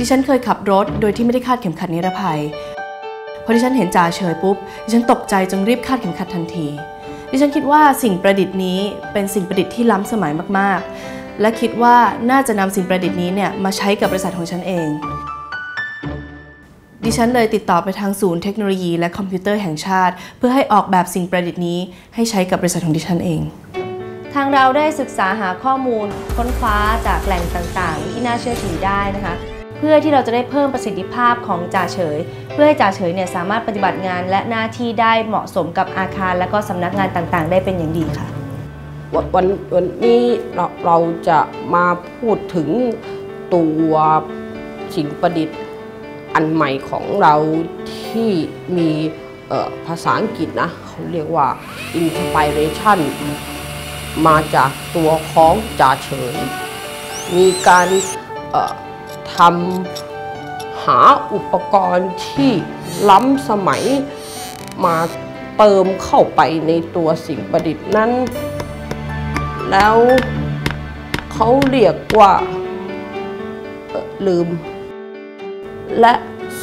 ดิฉันเคยขับรถโดยที่ไม่ได้คาดเข็มขัดนิรภัยพอดิฉันเห็นจ่าเฉยปุ๊บดิฉันตกใจจึงรีบคาดเข็มขัดทันที ดิฉันคิดว่าสิ่งประดิษฐ์นี้เป็นสิ่งประดิษฐ์ที่ล้ำสมัยมากๆ และคิดว่าน่าจะนำสิ่งประดิษฐ์นี้เนี่ยมาใช้กับบริษัทของฉันเอง ดิฉันเลยติดต่อไปทางศูนย์เทคโนโลยีและคอมพิวเตอร์แห่งชาติ เพื่อให้ออกแบบสิ่งประดิษฐ์นี้ ให้ใช้กับบริษัทของดิฉันเองทางเราได้ศึกษาหาข้อมูลค้นคว้าจากแหล่งต่างๆ ที่น่าเชื่อถือได้นะคะ เพื่อที่เราจะได้เพิ่มประสิทธิภาพของจ่าเฉย เพื่อให้จ่าเฉยเนี่ยสามารถปฏิบัติงานและหน้าที่ได้เหมาะสมกับอาคาร และก็สำนักงานต่างๆ ได้เป็นอย่างดีค่ะ วันวันนี้เราเราจะมาพูดถึงตัวสิ่งประดิษฐ์อันใหม่ของเราที่มีภาษาอังกฤษนะเขาเรียกว่า inspiration มาจากตัวของจ่าเฉย มีการ ทำหาอุปกรณ์ที่ล้ำสมัยมาเติมเข้าไปในตัวสิ่งประดิษฐ์นั้น แล้วเขาเรียกว่าลืม และ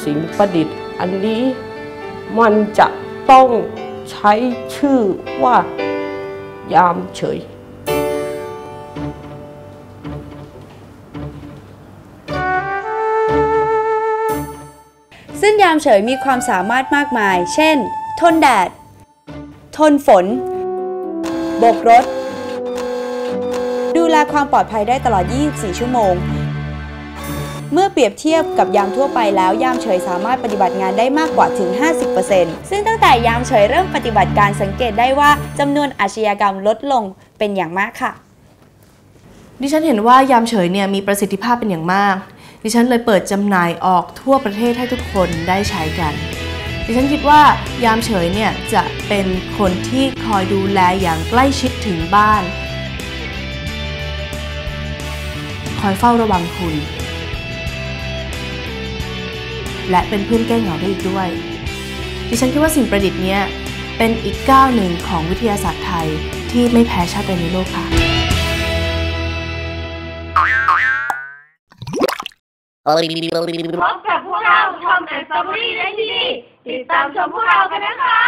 สิ่งประดิษฐ์อันนี้มันจะต้องใช้ชื่อว่ายามเฉย ซึ่งยามเฉยมีความสามารถมากมาย เช่น ทนแดด ทนฝน บกรถ ดูแลความปลอดภัยได้ตลอด 24 ชั่วโมง เมื่อเปรียบเทียบกับยามทั่วไปแล้วยามเฉยสามารถปฏิบัติงานได้มากกว่าถึง 50%ซึ่งตั้งแต่ยามเฉยเริ่มปฏิบัติการสังเกตได้ว่าจำนวนอาชญากรรมลดลงเป็นอย่างมากค่ะดิฉันเห็นว่ายามเฉยเนี่ยมีประสิทธิภาพเป็นอย่างมาก ดิฉันเลยเปิดจำหน่ายออกทั่วประเทศให้ทุกคนได้ใช้กัน ดิฉันคิดว่ายามเฉยเนี่ยจะเป็นคนที่คอยดูแลอย่างใกล้ชิดถึงบ้าน คอยเฝ้าระวังคุณ และเป็นเพื่อนแก้เหงาได้อีกด้วย ดิฉันคิดว่าสิ่งประดิษฐ์เนี้ยเป็นอีกก้าวหนึ่งของวิทยาศาสตร์ไทยที่ไม่แพ้ชาติใดในโลกค่ะ พบกับพวกเราทอมแอนด์สตรอเบอรี่ได้ที่นี่ติดตามชมพวกเรากันนะคะ